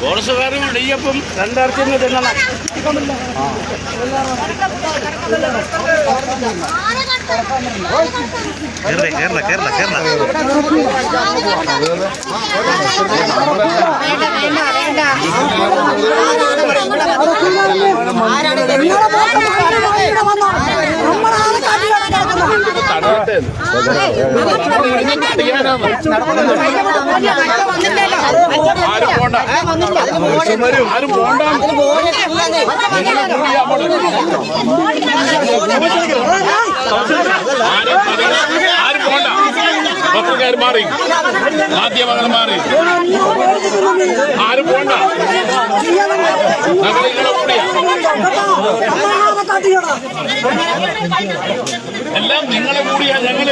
ഫോറസ്റ്റുകാരും ഇടിയപ്പം രണ്ടായിരത്തി തിന്നണം കേരള കേരള കേരള കേരള ആരും പോണ്ട ആരും പോണ്ട ആരും ആരും പോണ്ട പത്രക്കാർ മാറി മാധ്യമങ്ങൾ മാറി ആരും പോണ്ട എല്ലാം നിങ്ങളെ കൂടിയാ ഞങ്ങൾ.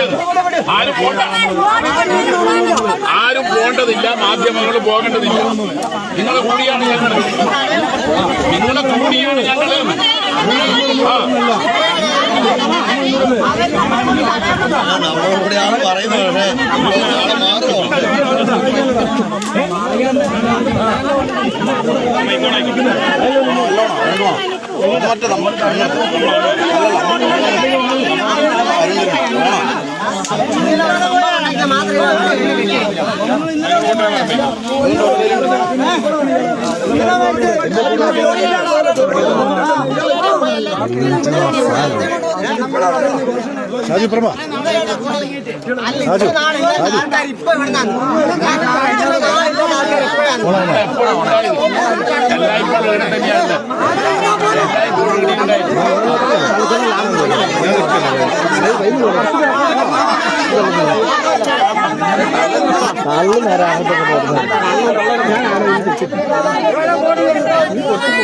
ആരും പോണ്ട. ആരും പോണ്ടതില്ല. മാധ്യമങ്ങൾ പോകേണ്ടതില്ല. നിങ്ങളെ കൂടിയാണ് ഞങ്ങൾ. നിങ്ങളെ കൂടിയാണ് ഞങ്ങൾ. ആ. നമ്മളോടുകൂടിയാണ് പറയുന്നത്. പക്ഷേ മാറുമോ മറ്റേ നമ്മൾ ഷാജി പ്രമ. ഷാജു. നല്ല നേരം അങ്ങോട്ടൊക്കെ പോകുന്നത് Thank